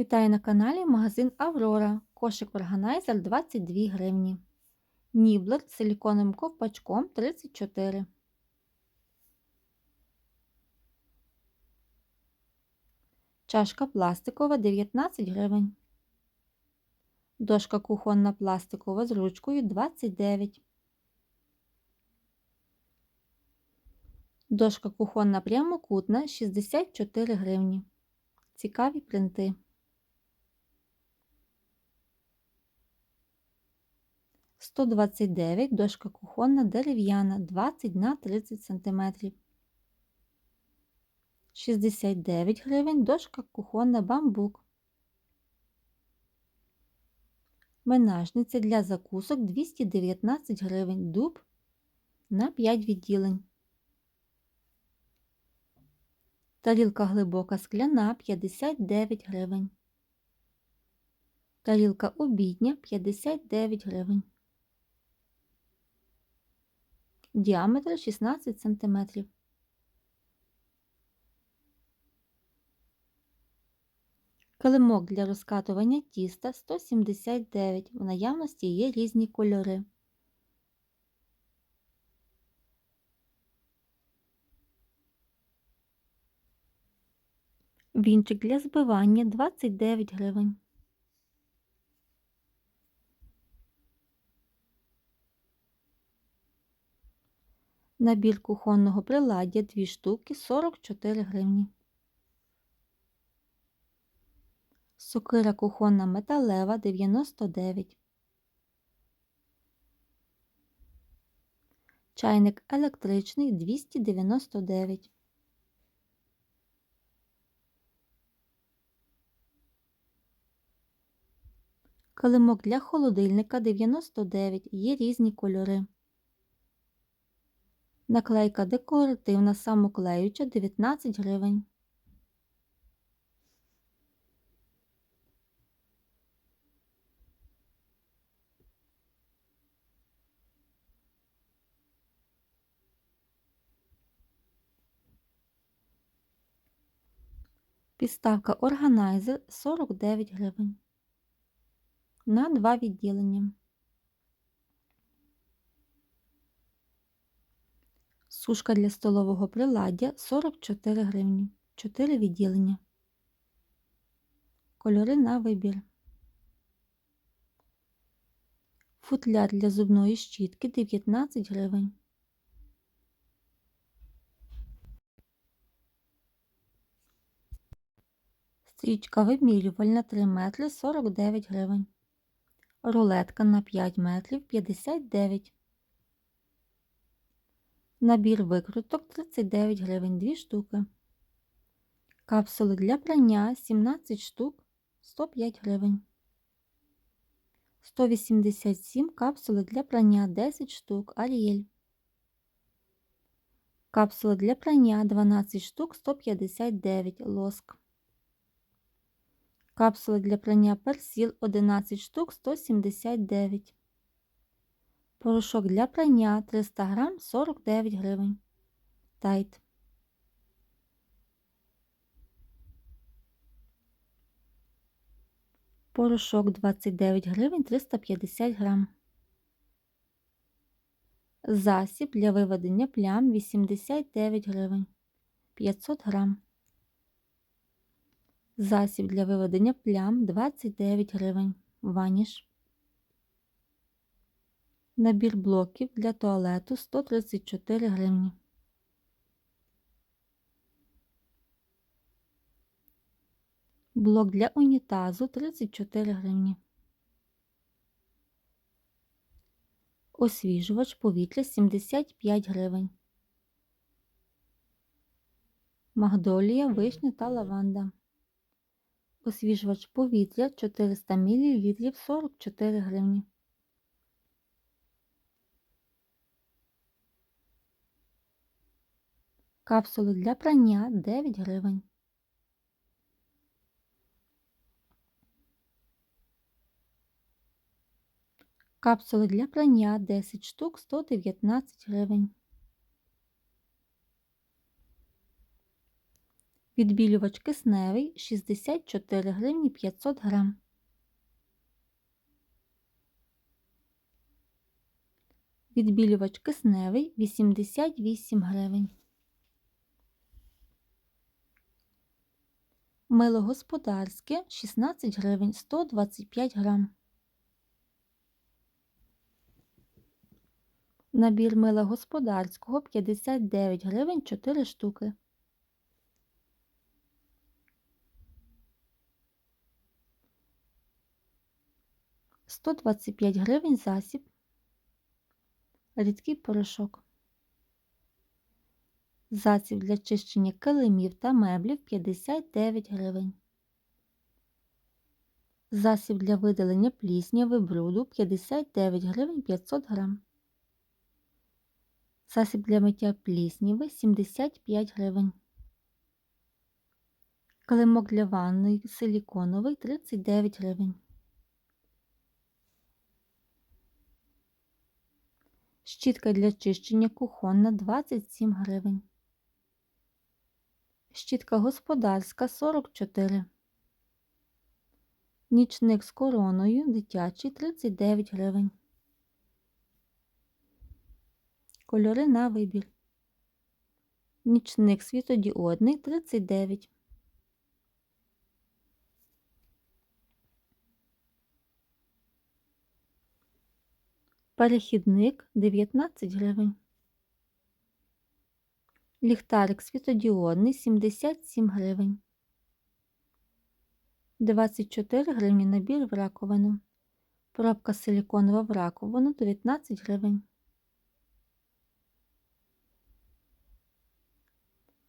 Вітаю на каналі магазин Аврора. Кошик органайзер 22 гривні. Ніблер з силіконовим ковпачком 34. Чашка пластикова 19 гривень. Дошка кухонна пластикова з ручкою 29. Дошка кухонна прямокутна 64 гривні. Цікаві принти. Сто двадцять дев'ять дошка кухонна дерев'яна 20 на 30 см. 69 гривень дошка кухонна бамбук. Менажниця для закусок 219 гривень дуб на 5 відділень. Тарілка глибока скляна 59 гривень. Тарілка обідня 59 гривень. Діаметр 16 см. Килимок для розкатування тіста 179. В наявності є різні кольори. Вінчик для збивання 29 гривень. Набір кухонного приладдя 2 штуки 44 гривні. Сокира кухонна металева 99. Чайник електричний 299. Килимок для холодильника 99. Є різні кольори. Наклейка декоративна самоклеюча 19 гривень. Підставка органайзер 49 гривень. На два відділення. Сушка для столового приладдя 44 гривні. 4 відділення. Кольори на вибір. Футляр для зубної щітки 19 гривень. Стрічка вимірювальна 3 метри 49 гривень. Рулетка на 5 метрів 59. Набір викруток 39 гривень 2 штуки. Капсули для прання 17 штук 105 гривень. 187 капсули для прання 10 штук Аріель. Капсули для прання 12 штук 159 лоск. Капсули для прання персіл 11 штук 179. Порошок для прання 300 грам 49 гривень. Тайт. Порошок 29 гривень 350 грам. Засіб для виведення плям 89 гривень 500 грам. Засіб для виведення плям 29 гривень. Ваніш. Набір блоків для туалету 134 гривні. Блок для унітазу 34 гривні. Освіжувач повітря 75 гривень. Магдолія, вишня та лаванда. Освіжувач повітря 400 мл 44 гривні. Капсули для прання 9 гривень. Капсули для прання 10 штук 119 гривень. Відбілювач кисневий 64 гривні 500 грам. Відбілювач кисневий 88 гривень. Мило господарське 16 гривень 125 грам. Набір мила господарського 59 гривень 4 штуки. Сто двадцять п'ять гривень засіб. Рідкий порошок. Засіб для чищення килимів та меблів 59 гривень. Засіб для видалення плісняви бруду 59 гривень 500 грам. Засіб для миття плісніви 75 гривень. Килимок для ванної силіконовий 39 гривень. Щітка для чищення кухонна 27 гривень. Щітка господарська 44. Нічник з короною дитячий 39 гривень. Кольори на вибір. Нічник світодіодний 39. Перехідник 19 гривень. Ліхтарик світодіодний 77 гривень. 24 гривні набір в раковину. Пробка силіконова в раковину 19 гривень.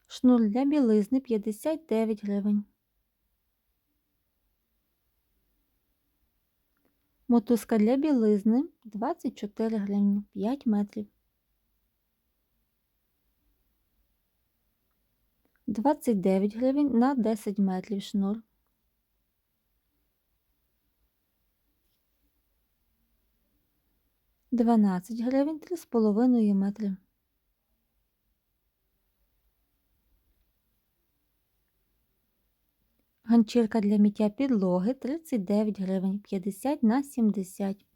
Шнур для білизни 59 гривень. Мотузка для білизни 24 гривні 5 метрів. 29 гривень на 10 метрів шнур. Дванадцять гривень три з половиною метри. Ганчірка для миття підлоги 39 гривень 50 на 70.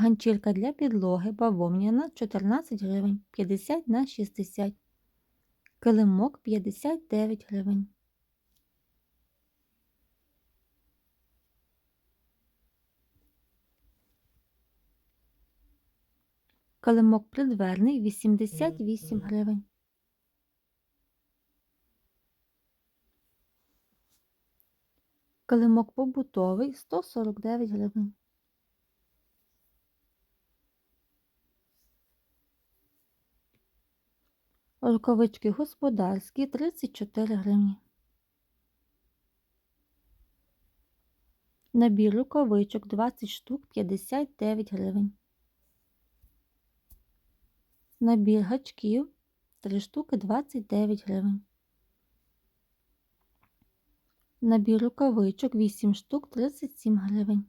Ганчірка для підлоги бавовняна 14 гривень 50 на 60. Килимок 59 гривень. Килимок придверний 88 гривень. Килимок побутовий 149 гривень. Рукавички господарські 34 гривні. Набір рукавичок 20 штук 59 гривень. Набір гачків 3 штуки 29 гривень. Набір рукавичок 8 штук 37 гривень.